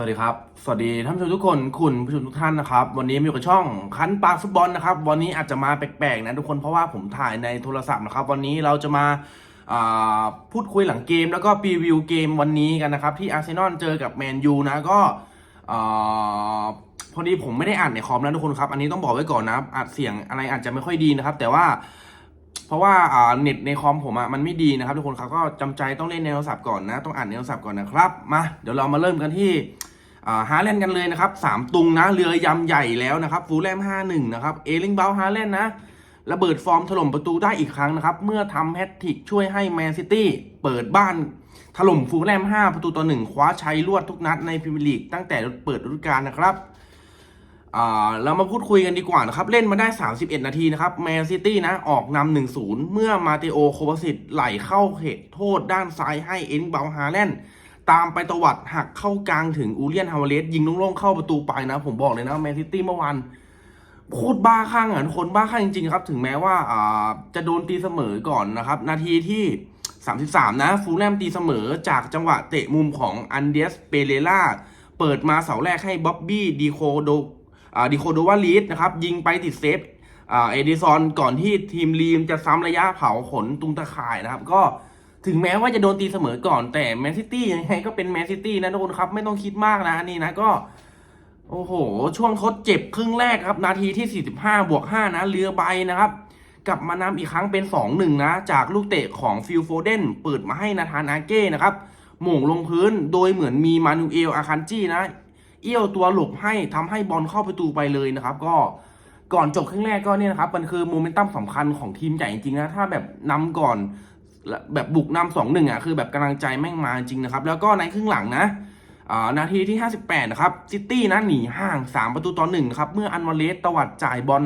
สวัสดีครับ สวัสดีท่านผู้ชมทุกคน คุณผู้ชมทุกท่านนะครับ วันนี้มีอยู่กับช่องคันปากฟุตบอลนะครับ วันนี้อาจจะมาแปลกๆนะทุกคน เพราะว่าผมถ่ายในโทรศัพท์นะครับ วันนี้เราจะมาาพูดคุยหลังเกม แล้วก็พรีวิวเกมวันนี้กันนะครับ ที่อาร์เซนอลเจอกับแมนยูนะ ก็พอดีผมไม่ได้อ่านในคอมนะทุกคนครับ อันนี้ต้องบอกไว้ก่อนนะอัดเสียงอะไรอาจจะไม่ค่อยดีนะครับ แต่ว่าเพราะว่าเน็ตในคอมผมอะมันไม่ดีนะครับทุกคนครับก็จำใจต้องเล่นในโทรศัพท์ก่อนนะ ต้องอ่านในโทรศัพท์ก่อนนะครับมาเดี๋ยวเรามาเริ่มกันที่อ่า ฮาแลนด์กันเลยนะครับสามตุงนะเรือยำใหญ่แล้วนะครับฟูลแลมห้าหนึ่งนะครับเอลิงเบลฮาแลนด์นะระเบิดฟอร์มถล่มประตูได้อีกครั้งนะครับ เมื่อทำแฮตทิกช่วยให้แมนซิตี้เปิดบ้านถล่มฟูลแลม 5 ประตูต่อหนึ่งคว้าชัยรวดทุกนัดในพรีเมียร์ลีกตั้งแต่เปิดฤดูกาลนะครับเรามาพูดคุยกันดีกว่านะครับ เล่นมาได้ 31 นาทีนะครับแมนซิตี้นะออกนำ1-0 เมื่อมาเตโอโคบสิตไหลเข้าเขตโทษด้านซ้ายให้เอ็นเบลฮาแลนด์ ตามไปตวัดหักเข้ากลางถึงอูเลียนฮาวเวเลสยิงโล่งๆเข้าประตูไปนะ ผมบอกเลยนะแมนซิตี้เมื่อวานโคตรบ้าคลั่งอะคนบ้าคลั่งจริงๆครับ ถึงแม้ว่าอ่าจะโดนตีเสมอก่อนนะครับ นาทีที่ 33 นะ ฟูลแลมตีเสมอจากจังหวะเตะมุมของอันเดสเปเรล่าเปิดมาเสาแรกให้บ๊อบบี้ดีโคโดอ่าดิโคโดวาลีสนะครับ ยิงไปติดเซฟอ่าเอดิซอนก่อนที่ทีมลีมจะซ้ำระยะเผาขนตุงตะข่ายนะครับ ก็ ถึงแม้ว่าจะโดนตีเสมอก่อนแต่แมนซิตี้ยังไงก็เป็นแมนซิตี้นะทุกคนครับ ไม่ต้องคิดมากนะนี่นะก็ โอ้โห ช่วงทดเจ็บครึ่งแรกครับ นาทีที่ 45 บวก 5 นะ เรือใบนะครับ กลับมานำอีกครั้งเป็น 2-1 นะ จากลูกเตะของฟิลโฟเดนเปิดมาให้นาธานอาเก้นะครับหม่งลงพื้นโดยเหมือนมีมานูเอลอาคันจีนะ เอี้ยวตัวหลบให้ทำให้บอลเข้าประตูไปเลยนะครับ ก็ก่อนจบครึ่งแรกก็เนี่ยนะครับ มันคือโมเมนตัมสำคัญของทีมใหญ่จริงๆนะ ถ้าแบบนำก่อน แบบบุกนำสองหนึ่งอะคือแบบกำลังใจแม่งมาจริงนะครับ แล้วก็ในครึ่งหลังนะนาทีที่ 58 นะครับ ซิตี้นะหนีห่าง 3 ประตูต่อหนึ่งครับ เมื่ออันวาเลสตวัดจ่ายบอล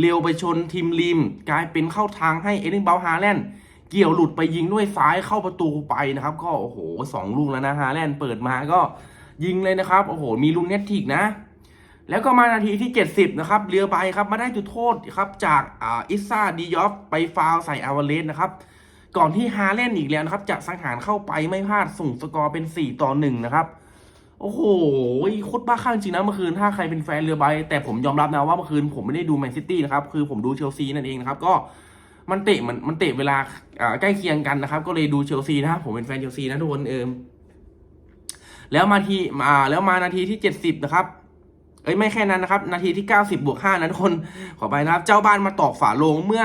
เร็วไปชนทีมริม กลายเป็นเข้าทางให้เอลิงเบลฮาแลนด์เกี่ยวหลุดไปยิงด้วยซ้ายเข้าประตูไปนะครับ ก็โอ้โหสองลูกแล้วนะฮาแลนด์เปิดมาก็ยิงเลยนะครับ โอ้โห มีลุนเนตทิกนะ แล้วก็มานาทีที่ 70 นะครับเรือใบครับมาได้จุดโทษครับจากอิซ่าดียอฟไปฟาวใส่อาวาเลสนะครับ ก่อนที่ฮาเล่นอีกแล้วนะครับ จะสังหารเข้าไปไม่พลาดส่งสกอร์เป็น 4 ต่อ 1 นะครับ โอ้โหโคตรบ้าคลั่งจริงนะเมื่อคืนถ้าใครเป็นแฟนเรือใบ แต่ผมยอมรับนะว่าเมื่อคืนผมไม่ได้ดูแมนซิตี้นะครับ คือผมดูเชลซีนั่นเองนะครับ ก็มันเตะมันมันเตะเวลาใกล้เคียงกันนะครับ ก็เลยดูเชลซีนะครับผมเป็นแฟนเชลซีนะทุกคนเออแล้วมาทีมาแล้วมานาทีที่ 70 นะครับ เอ้ยไม่แค่นั้นนะครับ นาทีที่ 90 บวก 5 นะทุกคนขอไปนะครับ เจ้าบ้านมาตอกฝาโลงเมื่อ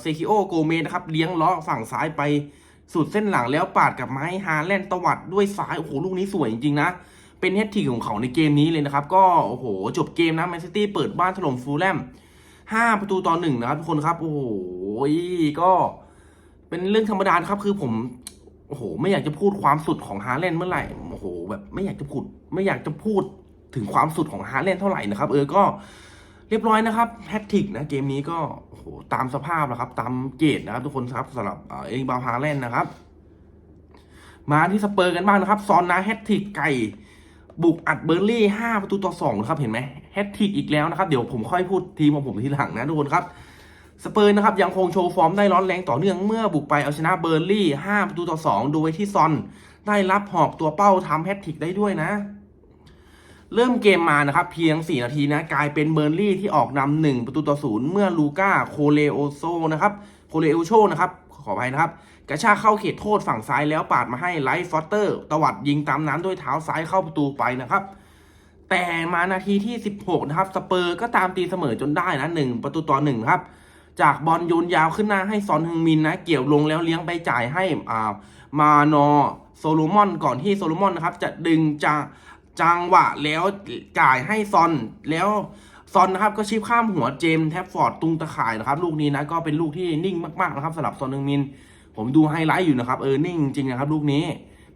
เซคิโอโกเมนะครับเลี้ยงล้อฝั่งซ้ายไปสุดเส้นหลังแล้วปาดกับไม้ฮาแลนตวัดด้วยซ้ายโอ้โหลูกนี้สวยจริงๆนะ เป็นเฮดทีของเขาในเกมนี้เลยนะครับ ก็โอ้โหจบเกมนะแมนซิตี้เปิดบ้านถล่มฟูลแลม5 ประตูต่อหนึ่งนะครับทุกคนครับ โอ้โหก็เป็นเรื่องธรรมดาครับคือผมโอ้โห ไม่อยากจะพูดความสุดของฮาแลนด์เมื่อไหร่โอ้โหแบบไม่อยากจะพูด ไม่อยากจะพูด ถึงความสุดของฮาแลนเท่าไหร่นะครับ เออก็เรียบร้อยนะครับแฮตทริกนะเกมนี้ก็โอ้โหตามสภาพนะครับ ตามเกรดนะครับ ทุกคนครับสำหรับเอริงบาฮาแลนนะครับ มาที่สเปอร์กันบ้างนะครับ ซอนนะแฮตทริกไก่บุกอัดเบอร์ลี่5ประตูต่อ2นะครับเห็นไหมแฮตทริกอีกแล้วนะครับ เดี๋ยวผมค่อยพูดทีมของผมทีหลังนะทุกคนครับสเปอร์นะครับยังคงโชว์ฟอร์มได้ร้อนแรงต่อเนื่องเมื่อบุกไปเอาชนะเบอร์ลี่5ประตูต่อ2โดยที่ซอน ได้รับหอกตัวเป้าทำแฮตทริกได้ด้วยนะ เริ่มเกมมานะครับเพียง 4 นาทีนะกลายเป็นเบอร์ลี่ที่ออกนำ1ประตูต่อศูนย์เมื่อลูก้าโคเลโอโซนะครับโคเลโอโชนะครับขออภัยนะครับ กระชากเข้าเขตโทษฝั่งซ้ายแล้วปาดมาให้ไลฟ์ฟอสเตอร์ตวัดยิงตามน้ำด้วยเท้าซ้ายเข้าประตูไปนะครับ แต่มานาทีที่ 16 นะครับสเปอร์ก็ตามตีเสมอจนได้นะ1ประตูต่อ1ครับจากบอลโยนยาวขึ้นหน้าให้ซอนฮึงมินนะ เกี่ยวลงแล้วเลี้ยงไปจ่ายให้อ่ามานอโซโลมอนก่อนที่โซโลมอนนะครับจะดึงจะ จังหวะแล้วจ่ายให้ซอนแล้วซอนนะครับก็ชิปข้ามหัวเจมส์แทฟฟอร์ดตุงตะข่ายนะครับ ลูกนี้นะก็เป็นลูกที่นิ่งมากๆนะครับสำหรับซอนฮึงมิน ผมดูไฮไลท์อยู่นะครับเออนิ่งจริงนะครับ ลูกนี้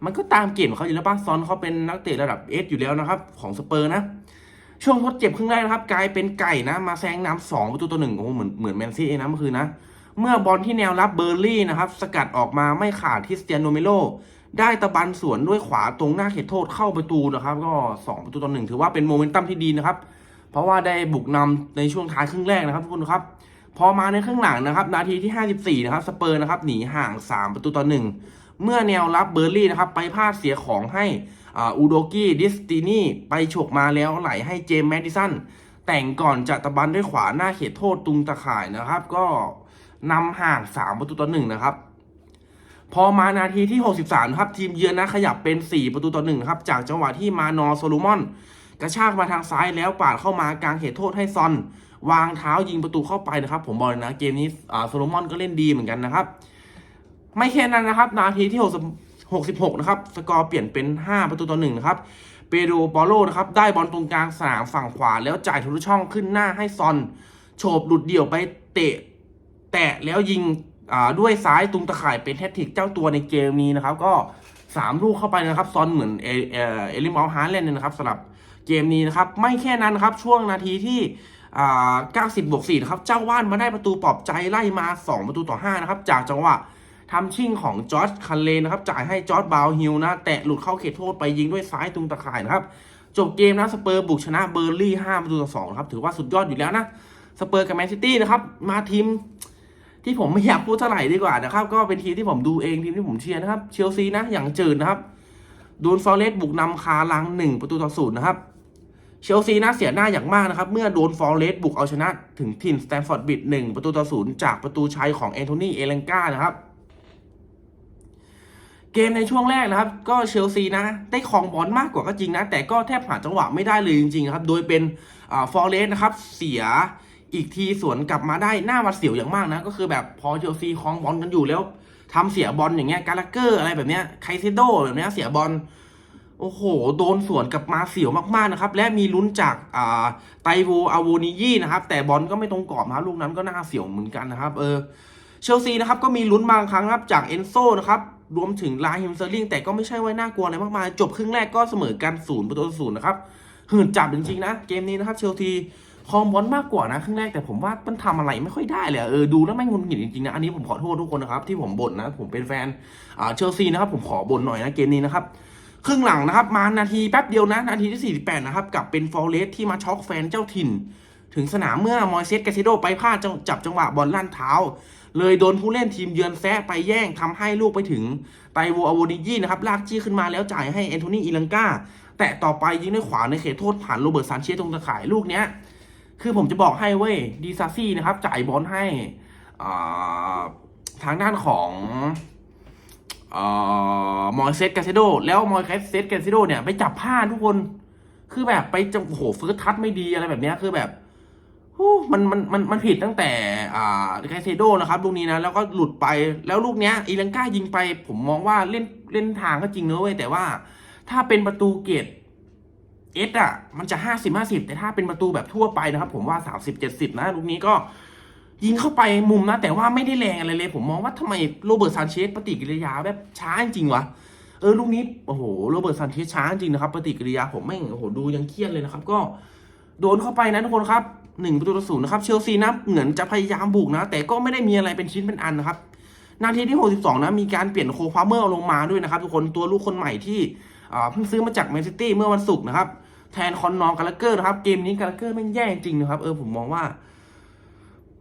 มันก็ตามเกณฑ์ของเขาอยู่แล้วป้าซอนเขาเป็นนักเตะระดับเอสอยู่แล้วนะครับของสเปอร์นะช่วงทดเจ็บครึ่งแรกนะครับ กลายเป็นไก่นะ มาแซงนำสองประตูต่อหนึ่งโอ้เหมือนเหมือนแมนซีเองนะเมื่อคืนนะ เมื่อบอลที่แนวรับเบอร์ลี่นะครับ สกัดออกมาไม่ขาดทิสเตียนโนเมโล ได้ตะบันสวนด้วยขวาตรงหน้าเขตโทษเข้าประตูนะครับ ก็สองประตูต่อหนึ่งถือว่าเป็นโมเมนตัมที่ดีนะครับ เพราะว่าได้บุกนำในช่วงท้ายครึ่งแรกนะครับทุกคนครับ พอมาในครึ่งหลังนะครับ นาทีที่ 54 นะครับสเปอร์นะครับหนีห่าง 3 ประตูต่อหนึ่งเมื่อแนวรับเบอร์ลี่นะครับไปพลาดเสียของให้อูโดกี้ดิสตินีไปฉกมาแล้วไหลให้เจมส์แมดดิสันแต่งก่อนจะตะบันด้วยขวาหน้าเขตโทษตุงตะข่ายนะครับ ก็นำห่าง 3 ประตูต่อหนึ่งนะครับ พอมานาทีที่ 63 ครับ ทีมเยือนนะขยับเป็น 4 ประตูต่อหนึ่งครับ จากจังหวะที่มานอโซโลมอน กระชากมาทางซ้ายแล้วปาดเข้ามากลางเขตโทษให้ซอน วางเท้ายิงประตูเข้าไปนะครับ ผมบอกเลยนะเกมนี้โซโลมอนก็เล่นดีเหมือนกันนะครับ ไม่แค่นั้นนะครับ นาทีที่ 66 นะครับ สกอร์เปลี่ยนเป็น 5 ประตูต่อหนึ่งนะครับเปโดปอโลนะครับได้บอลตรงกลางสนามฝั่งขวา แล้วจ่ายทะลุช่องขึ้นหน้าให้ซอน โฉบหลุดเดี่ยวไปเตะ แตะแล้วยิง ด้วยซ้ายตุงตะข่ายเป็นแฮตทริกเจ้าตัวในเกมนี้นะครับ ก็ 3 ลูกเข้าไปนะครับ ซอนเหมือนเอเอเอลิมอลฮาร์เลนนะครับสำหรับเกมนี้นะครับ ไม่แค่นั้นนะครับ ช่วงนาทีที่อ่า90บวก4นะครับ เจ้าว่านมาได้ประตูปลอบใจไล่มา 2 ประตูต่อ 5 นะครับ จากจังหวะทำชิ่งของจอร์จคันเลนนะครับ จ่ายให้จอร์จบาวฮิลนะแตะหลุดเข้าเขตโทษไปยิงด้วยซ้ายตรงตะข่ายนะครับ จบเกมนะสเปอร์บุกชนะเบอร์ลี่5ประตูต่อ2นะครับ ถือว่าสุดยอดอยู่แล้วนะ สเปอร์กับแมนซิตี้นะครับ มาทีม ที่ผมไม่อยากพูดเท่าไหร่ดีกว่านะครับ ก็เป็นทีมที่ผมดูเองทีมที่ผมเชียร์นะครับเชลซีนะอย่างจืดนะครับโดนฟอร์เรสต์บุกนำคาลัง1ประตูต่อศูนย์นะครับเชลซีนะเสียหน้าอย่างมากนะครับ เมื่อโดนฟอร์เรสต์บุกเอาชนะถึงถิ่นสแตนฟอร์ดบิด1ประตูต่อศูนย์จากประตูชัยของแอนโทนีเอเลนกานะครับ เกมในช่วงแรกนะครับ ก็เชลซีนะ ได้ครองบอลมากกว่าก็จริงนะ แต่ก็แทบหาจังหวะไม่ได้เลยจริงๆครับ โดยเป็นฟอร์เรสต์นะครับเสีย อีกทีสวนกลับมาได้หน้าวัดเสียวอย่างมากนะ ก็คือแบบพอเชลซีครองบอลกันอยู่แล้วทำเสียบอลอย่างเงี้ยกาลาเกอร์อะไรแบบเนี้ยไคเซโดแบบเนี้ยเสียบอลโอ้โห โดนสวนกลับมาเสียวมากๆนะครับ และมีลุ้นจากอ่าไตโวอาโวนิยี่นะครับ แต่บอลก็ไม่ตรงกรอบนะลูกนั้นก็น่าเสียวเหมือนกันนะครับ เออเชลซีนะครับก็มีลุ้นบางครั้งครับจากเอนโซนะครับรวมถึงลาฮิมเซอร์ลิงแต่ก็ไม่ใช่ว่าน่ากลัวอะไรมากมาย จบครึ่งแรกก็เสมอกันศูนย์ประตูต่อศูนย์นะครับหื่นจับจริงๆนะ เกมนี้นะครับเชลซี คองบอลมากกว่านะครึ่งแรกแต่ผมว่ามันทำอะไรไม่ค่อยได้เลยเออดูแล้วไม่งงุนหงิดจริงๆนะอันนี้ผมขอโทษทุกคนนะครับที่ผมบ่นนะผมเป็นแฟนอ่าเชลซีนะครับผมขอบ่นหน่อยนะเกมนี้นะครับครึ่งหลังนะครับ มานาทีแป๊บเดียวนะ นาทีที่ 48 นะครับกลับเป็นฟอร์เรสที่มาช็อกแฟนเจ้าถิ่น ถึงสนามเมื่อมอยเซสกาซิโดไปพลาดจังจับจังหวะบอลลั่นเท้า เลยโดนผู้เล่นทีมเยือนแซะไปแย่งทำให้ลูกไปถึงไตโวอโวนิยี่นะครับลากจี้ขึ้นมาแล้วจ่ายให้แอนโทนีอีลังกาแต่ต่อไปยิงด้วยขวาในเขตโทษผ่านโรเบิร์ตซานเชสตรงตะข่ายลูกเนี้ย คือผมจะบอกให้เว้ยดีซาซี่นะครับ จ่ายบอลให้ทางด้านของอ่ามอยเซสกาเซโดแล้วมอยเซสกาเซโดเนี่ยไปจับผ้าทุกคนคือแบบไปจังโอ้โหเฟิร์สทัชไม่ดีอะไรแบบเนี้ยคือแบบมันมันมันมันผิดตั้งแต่อ่าไคเซโดนะครับลูกนี้นะแล้วก็หลุดไปแล้วลูกเนี้ยอีลังก้ายิงไป ผมมองว่าเล่นเล่นทางก็จริงเนะเว้ยแต่ว่า ถ้าเป็นประตูเกต เอสอะมันจะห้าสิบห้าสิบแต่ถ้าเป็นประตูแบบทั่วไปนะครับ ผมว่าสามสิบเจ็ดสิบนะลูกนี้ก็ยิงเข้าไปมุมนะ แต่ว่าไม่ได้แรงอะไรเลย ผมมองว่าทำไมโรเบิร์ตซานเชสปฏิกิริยาแบบช้าจริงวะเออลูกนี้โอ้โหโรเบิร์ตซานเชสช้าจริงนะครับปฏิกิริยาผมไม่งโอ้โหดูยังเครียดเลยนะครับ ก็โดนเข้าไปนะทุกคนครับหนึ่งประตูต่อศูนย์นะครับเชลซีนะเหมือนจะพยายามบุกนะ แต่ก็ไม่ได้มีอะไรเป็นชิ้นเป็นอันนะครับนาทีที่ 62 นะ มีการเปลี่ยนโคพาเมอร์ลงมาด้วยนะครับ ทุกคนตัวลูกคนใหม่ที่ เพิ่งซื้อมาจากแมนซิตี้เมื่อวันศุกร์นะครับ แทนคอนนองกาลเกอร์นะครับ เกมนี้กาลเกอร์ไม่แย่จริงนะครับ เออผมมองว่า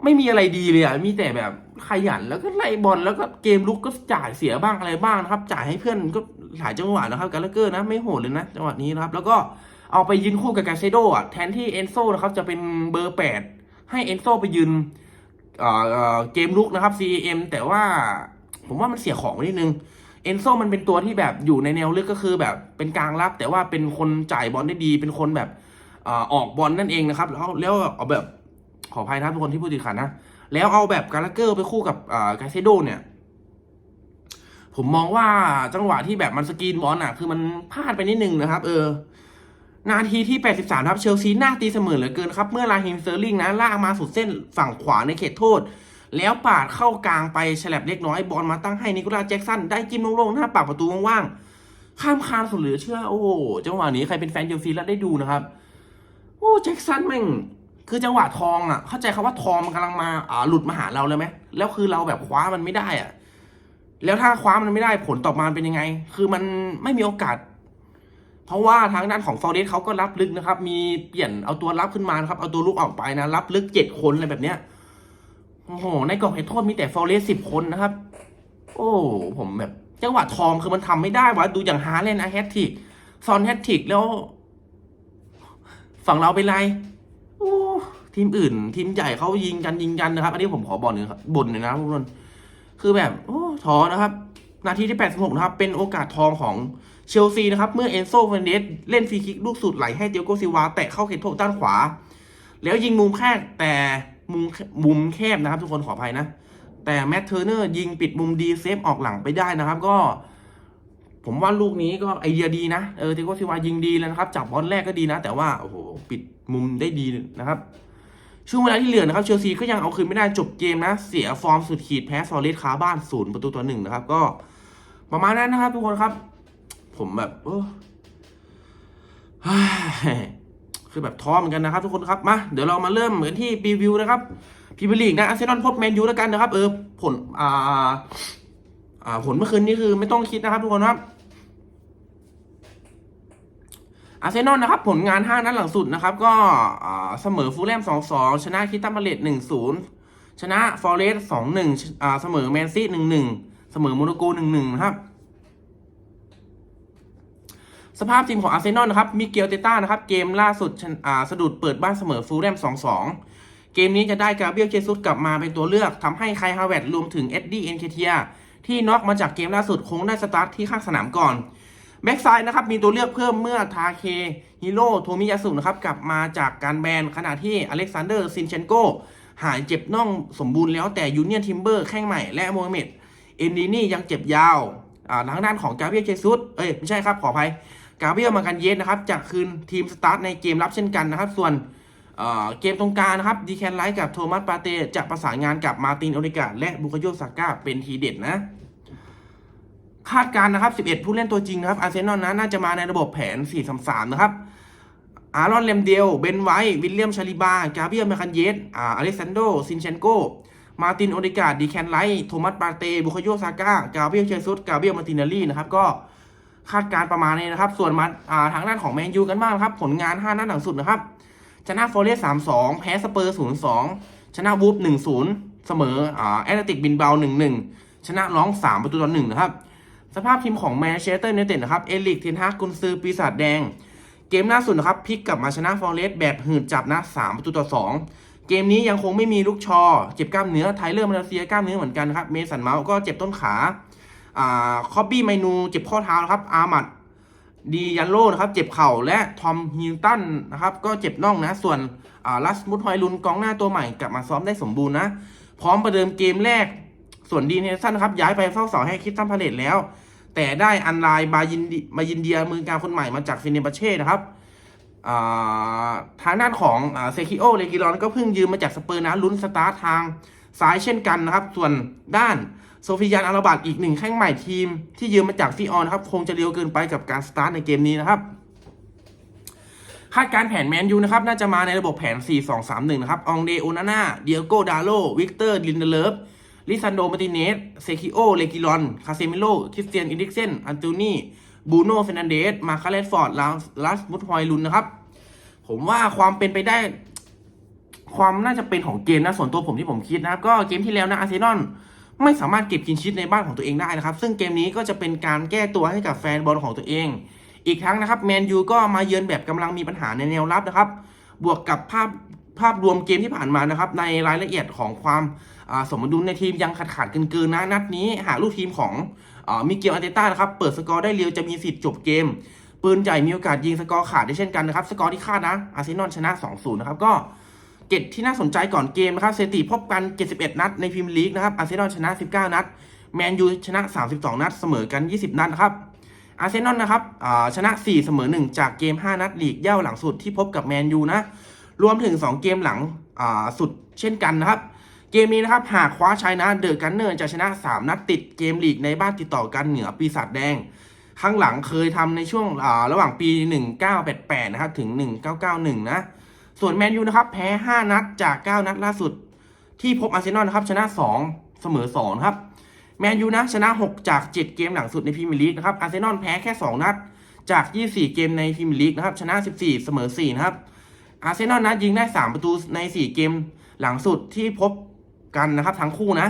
ไม่มีอะไรดีเลยอะมีแต่แบบขยันแล้วก็ไล่บอลแล้วก็เกมลุกก็จ่ายเสียบ้างอะไรบ้างนะครับ จ่ายให้เพื่อนก็หลายจังหวะนะครับกาลเกอร์นะไม่โหดเลยนะจังหวะนี้นะครับ แล้วก็เอาไปยืนคู่กับกาเซโดอะแทนที่เอนโซนะครับจะเป็นเบอร์แปดให้เอนโซไปยืนเเเกมลุกนะครับ CM แต่ว่าผมว่ามันเสียของนิดนึง เอนโซมันเป็นตัวที่แบบอยู่ในแนวลึกก็คือแบบเป็นกลางรับ แต่ว่าเป็นคนจ่ายบอลได้ดี เป็นคนแบบออกบอลนั่นเองนะครับ แล้วแล้วเอาแบบขออภัยนะทุกคนที่พูดติดขัดนะ แล้วเอาแบบกาลาเกอร์ไปคู่กับกาเซโดเนี่ย ผมมองว่าจังหวะที่แบบมันสกรีนบอลอะ คือมันพลาดไปนิดนึงนะครับ เออ นาทีที่ 83 ครับเชลซีหน้าตีเสมอเหลือเกินครับ เมื่อลาฮิมเซอร์ลิงนะลากมาสุดเส้นฝั่งขวาในเขตโทษ แล้วปาดเข้ากลางไปฉลับเล็กน้อยบอลมาตั้งให้นิโคลัสแจ็กสันได้จิ้มโล่งๆหน้าปากประตูว่างๆข้ามคานสุดเหลือเชื่อโอ้จังหวะนี้ใครเป็นแฟนเชลซีแล้วได้ดูนะครับ โอ้แจ็กสันแม่งคือจังหวะทองอะ เข้าใจคำว่าทองมันกำลังมาอ่าหลุดมาหาเราเลยไหมแล้วคือเราแบบคว้ามันไม่ได้อะ แล้วถ้าคว้ามันไม่ได้ผลตอบมาเป็นยังไง คือมันไม่มีโอกาส เพราะว่าทางด้านของฟอร์เรสเขาก็รับลึกนะครับ มีเปลี่ยนเอาตัวรับขึ้นมานะครับ เอาตัวลุกออกไปนะ รับลึกเจ็ดคนอะไรแบบเนี้ย โอ้โห ในกรอบเขตโทษมีแต่ฟอร์เรสสิบคนนะครับ โอ้ผมแบบจังหวะทองคือมันทำไม่ได้วะดูอย่างฮาเลนนะแฮตทิกซอนแฮตทิกแล้ว ฝั่งเราเป็นไร โอ้ทีมอื่น ทีมใหญ่เขายิงกันยิงกันนะครับ อันนี้ผมขอบ่นหนึ่งครับบ่นหน่อยนะทุกคนคือแบบ โอ้ท้อนะครับ นาทีที่ 86 นะครับ เป็นโอกาสทองของเชลซีนะครับ เมื่อเอนโซเฟนเดสเล่นฟรีคิกลูกสุดไหลให้เตียโกซิวาแตะเข้าเขตโทษด้านขวา แล้วยิงมุมแคบแต่ มุมมุมแคบนะครับทุกคนขออภัยนะ แต่แมตเทอร์เนอร์ยิงปิดมุมดีเซฟออกหลังไปได้นะครับ ก็ ผมว่าลูกนี้ก็ไอเดียดีนะเออเตียโกซิวายิงดีแล้วนะครับ จับบอลแรกก็ดีนะ แต่ว่าโอ้โหปิดมุมได้ดีนะครับช่วงเวลาที่เหลือนะครับเชลซีก็ยังเอาคืนไม่ได้จบเกมนะ เสียฟอร์มสุดขีดแพ้ซอเลสคาบ้านศูนย์ประตูต่อหนึ่งนะครับ ก็ประมาณนั้นนะครับทุกคนครับ ผมแบบ โอ้เฮ้ย คือแบบท้อเหมือนกันนะครับทุกคนครับมาเดี๋ยวเรามาเริ่มกันที่รีวิวนะครับพรีเมียร์ลีกนะอาร์เซนอลพบแมนยูแล้วกันนะครับ เออผลอ่าอ่าผลเมื่อคืนนี้คือไม่ต้องคิดนะครับทุกคนครับอาร์เซนอลนะครับผลงาน5นัดหลังสุดนะครับ ก็เสมอฟูลแลม2-2 ชนะคิตตันพาเลต1-0 ชนะฟอเรสต์2-1อ่าเสมอแมนซี1-1 เสมอโมนโก1-1 นะครับ สภาพทีมของอาร์เซนอลนะครับมิเกลเตต้านะครับเกมล่าสุดสะดุดเปิดบ้านเสมอฟูลแลม2-2 เกมนี้จะได้กาเบรียลเจซุสกลับมาเป็นตัวเลือกทำให้ไคฮาวเวตรวมถึงเอ็ดดี้เอ็นเคเทียที่น็อกมาจากเกมล่าสุดคงได้สตาร์ทที่ข้างสนามก่อนแบ็กซ้ายนะครับมีตัวเลือกเพิ่มเมื่อทาเคฮิโร่โทมิยาสุนะครับกลับมาจากการแบนขณะที่อเล็กซานเดอร์ซินเชนโกหายเจ็บน่องสมบูรณ์แล้วแต่ยูเนียนทิมเบอร์แข้งใหม่และโมฮัมเหม็ดเอนดีนี่ยังเจ็บยาวทางด้านของกาเบรียลเจซุสเอ้ยไม่ใช่ครับขออภัย กาเบียลมากันเยสนะครับจะคืนทีมสตาร์ทในเกมรับเช่นกันนะครับ ส่วนเเกมตรงกลางนะครับดีแคนไลท์กับโทมัสปาเตจะประสานงานกับมาตินโอเดกาและบุคโยซาก้าเป็นทีเด็ดนะ คาดการณ์นะครับ 11 ผู้เล่นตัวจริงนะครับอาร์เซนอลนะน่าจะมาในระบบแผน 4-3-3 นะครับ อารอนเลมเดล เบนไวท์วิลเลียมชาลิบา กาเบียลเมคันเยสอาอเล็กซานโด ซินเชนโก มาตินโอเดกาดีแคนไลท์ โทมัสปาเต บุคโยซาก้า กาเบียลเชซุสกาเบียลมาตินาลีนะครับก็ คาดการประมาณนี้นะครับ ส่วนมาทางด้านของแมนยูกันบ้างครับ ผลงาน 5 นัดหลังสุดนะครับ ชนะฟอเรสต์3-2แพ้สเปอร์0-2ชนะวูฟ1-0เสมอแอตเลติกบินเบล1-1ชนะร้อง3ประตูต่อ1นะครับ สภาพทีมของแมนเชสเตอร์ยูไนเต็ดนะครับ เอลิกเทนฮากกุนซือปีศาจแดง เกมล่าสุดนะครับพลิกกลับมาชนะฟอร์เรสต์แบบหืดจับนะ3ประตูต่อ2เกมนี้ยังคงไม่มีลูกชอ เจ็บกล้ามเนื้อไทเลอร์มาเลเซียกล้ามเนื้อเหมือนกันนะครับ เมสันเมาส์ก็เจ็บต้นขา อ่าคอบบี้ไมนูเจ็บข้อเท้านะครับ อามัดดียันโลนะครับ เจ็บเข่าและทอมฮิลตันนะครับ ก็เจ็บน่องนะ ส่วนลัสมุดฮอยลุนกองหน้าตัวใหม่กลับมาซ้อมได้สมบูรณ์นะ พร้อมประเดิมเกมแรก ส่วนดีเนสันครับ ย้ายไปเฝ้าเสาให้คิดตันพาเลตแล้ว แต่ได้อันไลน์บายินดิบายินเดียมือกางคนใหม่มาจากฟินเนบัเช่นะครับอ่าทางด้านของเซคิโอเลกิรอนก็เพิ่งยืมมาจากสเปอร์นะลุ้นสตาร์ททางซ้ายเช่นกันนะครับ ส่วนด้าน โซฟิยานอาราบัตอีกหนึ่งแข้งใหม่ทีมที่ยืมมาจากฟิออนนะครับ คงจะเร็วเกินไปกับการสตาร์ทในเกมนี้นะครับคาดการแผนแมนยูนะครับ น่าจะมาในระบบแผน 4-2-3-1 นะครับองเดโอนาน่า เดียโกดาโล วิกเตอร์ลินเดเลฟลิซันโด มาติเนส เซคิโอ เลกิรอน คาเซมิโล คริสเตียน อินดิกเซน อันโตนีบูโน่เฟรนันเดส มาคาเลสฟอร์ดลัสมุตฮอยลุนนะครับ ผมว่าความเป็นไปได้ ความน่าจะเป็นของเกมนะ ส่วนตัวผมที่ผมคิดนะครับ ก็เกมที่แล้วนะอาร์เซนอล ไม่สามารถเก็บกินชิดในบ้านของตัวเองได้นะครับ ซึ่งเกมนี้ก็จะเป็นการแก้ตัวให้กับแฟนบอลของตัวเอง อีกทั้งนะครับแมนยูก็มาเยือนแบบกำลังมีปัญหาในแนวรับนะครับ บวกกับภาพภาพรวมเกมที่ผ่านมานะครับในรายละเอียดของความสมดุลในทีมยังขาดขาดเกินๆนะนัดนี้หากลูกทีมของอมิเกลอาร์เตต้านะครับเปิดสกอร์ได้เร็วจะมีสิทธิ์จบเกม ปืนใหญ่มีโอกาสยิงสกอร์ขาดได้เช่นกันนะครับสกอร์ที่คาดนะอาร์เซนอลชนะ 2-0 นะครับก็ เกตที่น่าสนใจก่อนเกมนะครับสถิติพบกัน 71 นัดในพรีเมียร์ลีกนะครับอาร์เซนอลชนะ 19 นัดแมนยูชนะ 32 นัดเสมอกัน 20 นัดนะครับอาร์เซนอลนะครับชนะ 4 เสมอ 1 จากเกม 5 นัดลีกเย่าหลังสุดที่พบกับแมนยูนะรวมถึง 2 เกมหลังสุดเช่นกันนะครับ เกมนี้นะครับหากคว้าชัยนะเดอะกันเนอร์จะชนะ 3 นัดติดเกมลีกในบ้านติดต่อกันเหนือปีศาจแดงข้างหลังเคยทำในช่วงระหว่างปี 1988 นะครับ ถึง 1991 นะ ส่วนแมนยูนะครับแพ้ 5 นัดจาก 9 นัดล่าสุด ที่พบอาร์เซนอลนะครับชนะ 2 เสมอ2ครับแมนยูนะชนะ 6 จาก 7 เกมหลังสุดในพรีเมียร์ลีกนะครับอาร์เซนอลแพ้แค่ 2 นัดจาก 24 เกมในพรีเมียร์ลีกนะครับชนะ 14 เสมอ4นะครับอาร์เซนอลนะยิงได้ 3 ประตูใน 4 เกมหลังสุดที่พบกันนะครับทั้งคู่นะ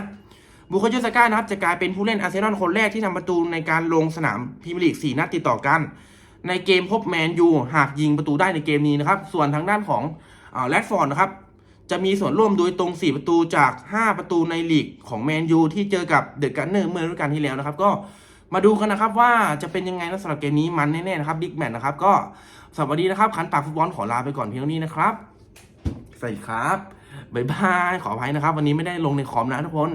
บุคโยสก้านะครับจะกลายเป็นผู้เล่นอาร์เซนอลคนแรกที่ทำประตูในการลงสนามพรีเมียร์ลีก 4 นัดติดต่อกัน ในเกมพบแมนยูหากยิงประตูได้ในเกมนี้นะครับ ส่วนทางด้านของแรดฟอร์ดนะครับ จะมีส่วนร่วมโดยตรง 4 ประตูจาก 5 ประตูในลีกของแมนยูที่เจอกับเดอะกันเนอร์เมื่อฤดูกาลที่แล้วนะครับ ก็มาดูกันนะครับว่าจะเป็นยังไงนะสำหรับเกมนี้มันแน่ๆนะครับบิ๊กแมตช์นะครับก็สวัสดีนะครับขันปากฟุตบอลขอลาไปก่อนเพียงเท่านี้นะครับสวัสดีครับบ๊ายบายขออภัยนะครับ วันนี้ไม่ได้ลงในคอมนะทุกคน